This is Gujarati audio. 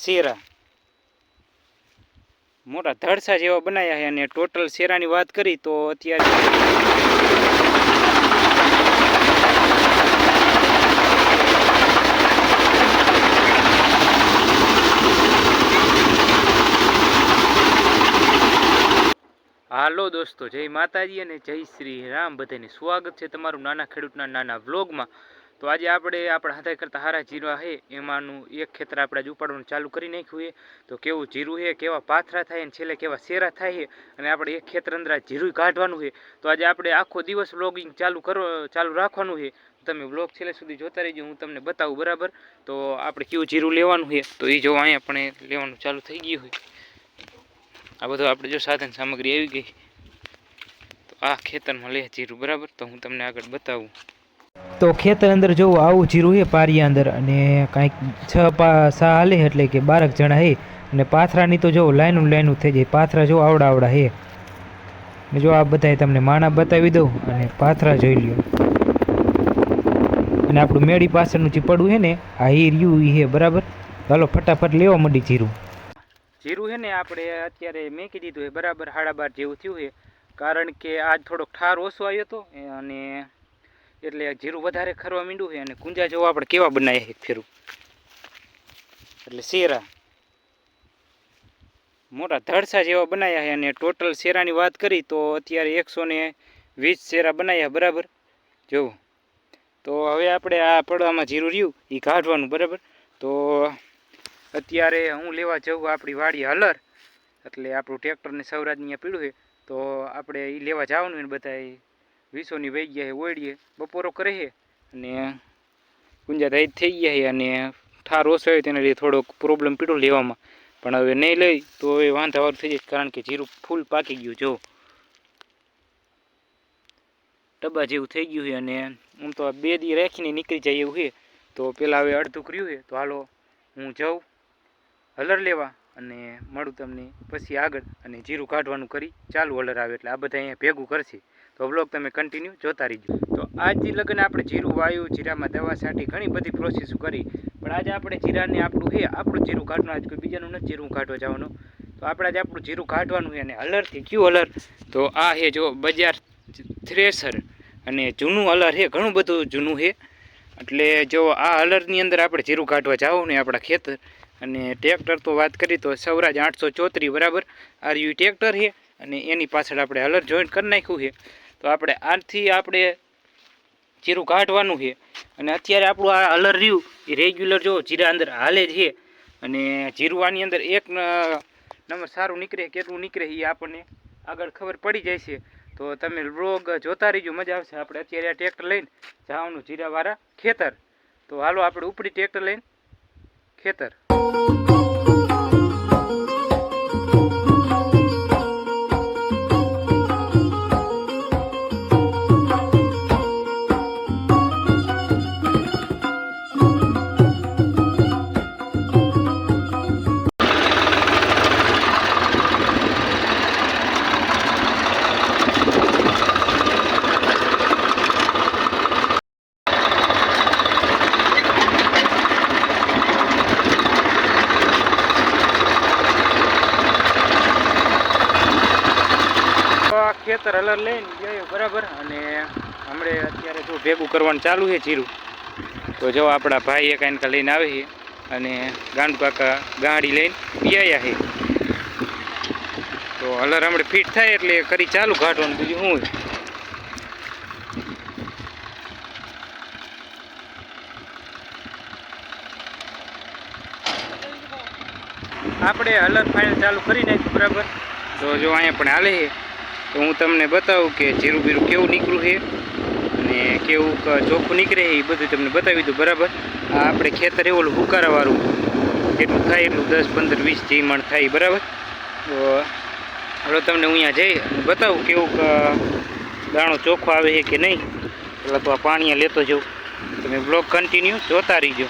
શેરા. મોટા ધડસા જેવા બનાવ્યા છે અને ટોટલ શેરાની વાત કરી તો અત્યારે હાલો દોસ્તો, જય માતાજી અને જય શ્રી રામ. બધાને સ્વાગત છે તમારું નાના ખેડૂતના નાના વ્લોગમાં. તો આજે આપણે આપણા હાથે કરતા હારા જીરા છે એમાંનું એક ખેતર આપણે આજે ઉપાડવાનું ચાલુ કરી નાખ્યું છે તો કેવું જીરું છે કેવા પાથરા થાય અને છેલ્લે કેવા શેરા થાય છે અને આપણે એક ખેતર અંદર જીરું કાઢવાનું છે તો આજે આપણે આખો દિવસ વ્લોગિંગ ચાલુ કરો, ચાલુ રાખવાનું છે તમે વ્લોગ છેલ્લે સુધી જોતા રહીજો, હું તમને બતાવું બરાબર. તો આપણે કેવું જીરું લેવાનું છે તો એ જો અહીંયા પણ લેવાનું ચાલુ થઈ ગયું હોય આ બધું આપણે જો સાધન સામગ્રી આવી ગઈ. તો આ ખેતરમાં લે જીરું, બરાબર? તો હું તમને આગળ બતાવું. તો ખેતર અંદર જોવું આવું જીરું છે પારિયા અંદર અને કાંઈક છ પા સા હાલે એટલે કે બારક જણા હે અને પાથરાની તો જો લાઈનું લાઈનું થઈ જાય. પાથરા જો આવડા આવડા હે. ને જો આ બધાએ તમને માણા બતાવી દઉં અને પાથરા જોઈ લ્યો. અને આપણું મેળી પાછળનું જે પડવું છે ને, આ એ રહ્યું ઈ હે, બરાબર? ચાલો ફટાફટ લેવા માંડી જીરું. જીરું છે ને આપણે અત્યારે મેકી દીધું છે બરાબર, હાડા બાર જેવું થયું છે કારણ કે આજ થોડોક ઠાર ઓછો આવ્યો હતો અને એટલે જીરું વધારે ખરવા માંડ્યું છે અને કુંજા જેવો આપણે કેવા બનાવીએ છે ફેરું. એટલે શેરા. મોટા ધડસા જેવા બનાવ્યા છે અને ટોટલ શેરાની વાત કરી તો અત્યારે એકસો ને વીસ શેરા બનાવ્યા બરાબર? જોવું. તો હવે આપણે આ પડવામાં જીરું રહ્યું એ કાઢવાનું બરાબર? તો અત્યારે હું લેવા જઉં આપણી વાડી હલર, એટલે આપણું ટ્રેક્ટરને સૌરાજની અહીંયા પીડ્યું છે. તો આપણે એ લેવા જવાનું ને બધા વીસોની વહી ગયા છે ઓળીએ બપોરો કરે છે અને ગુંજા દાઈ થઈ ગયા છે અને ઠાર ઓછો હોય તેના લીધે થોડોક પ્રોબ્લેમ પીડો લેવામાં. પણ હવે નહીં લઈ તો હવે વાંધાવાળું થઈ જાય, કારણ કે જીરું ફૂલ પાકી ગયું જો. ડબ્બા જેવું થઈ ગયું છે અને આમ તો બે દી રાખીને નીકળી જાય એવું છે. તો પહેલાં હવે અડધું કર્યું છે, તો હાલો હું જાઉં. હલર લેવા. અને મળું તમને પછી આગળ અને જીરું કાઢવાનું કરી ચાલુ ઓલર આવે એટલે આ બધા અહીંયા ભેગું કરશે. તો બ્લોગ તમે કન્ટિન્યુ જોતા રહીજો. તો આજથી લગ્ન આપણે જીરું, વાયુ, જીરામાં દવા છાંટી ઘણી બધી પ્રોસેસ કરી. પણ આજે આપણે જીરાને આપણું છે, આપણું જીરું કાઢવાનું. આજ કોઈ બીજાનું નથી જીરું કાઢવા જવાનું. તો આપણે આજે આપણું જીરું કાઢવાનું છે અને હલરથી કયું હલર તો આ છે જો બજાર થ્રેસર. અને જૂનું હલર છે, ઘણું બધું જૂનું છે. એટલે જો આ હલરની અંદર આપણે જીરું કાઢવા જાવ ને આપણા ખેતર અને ટ્રેક્ટર તો વાત કરી તો સૌરાજ આઠસો ચોત્રીસ બરાબર? આ રહ્યું ટ્રેક્ટર છે અને એની પાછળ આપણે હલર જોઈન્ટ કરી નાખ્યું છે. તો આપણે આથી આપણે જીરું કાઢવાનું છે. અને અત્યારે આપણું આ હલર રહ્યું, એ રેગ્યુલર જો જીરા અંદર હાલે છે. અને જીરું આની અંદર એક નંબર સારું નીકળે, કેટલું નીકળે એ આપણને આગળ ખબર પડી જાય છે. તો તમે રોગ જોતા રહીજો, મજા આવશે. આપણે અત્યારે આ ટ્રેક્ટર લઈને જવાનું જીરાવાળા ખેતર. તો હાલો, આપણે ઉપડી ટ્રેક્ટર લઈને ખેતર ખેતર હલર લઈને ગયો બરાબર? અને હમણે અત્યારે જો ભેગું કરવાનું ચાલુ છે જીરું, તો જો આપણા ભાઈ એક આનકા લઈને આવે છે અને ગાંડુ કાકા ગાડી લઈને પીયા છે. તો હલર હમણાં ફિટ થાય એટલે કરી ચાલુ ઘાટવાનું બીજું શું આપણે હલર ફાઇનલ ચાલુ કરી નાખ્યું, બરાબર? તો જો અહીંયા પણ હાલે છે. તો હું તમને બતાવું કે જીરું બીરું કેવું નીકળ્યું છે અને કેવું ચોખ્ખું નીકળે એ બધું તમને બતાવી દઉં, બરાબર? આ આપણે ખેતર એવું હુકારાવાળું જેટલું થાય એટલું દસ, પંદર, વીસ જે થાય, બરાબર? તો હવે તમને હું અહીંયા જઈ બતાવું કેવું દાણો ચોખ્ખો આવે છે કે નહીં. પેલા તો આ પાણી લેતો જાઉં. તમે બ્લોક કન્ટિન્યુ જોતા રહીજો.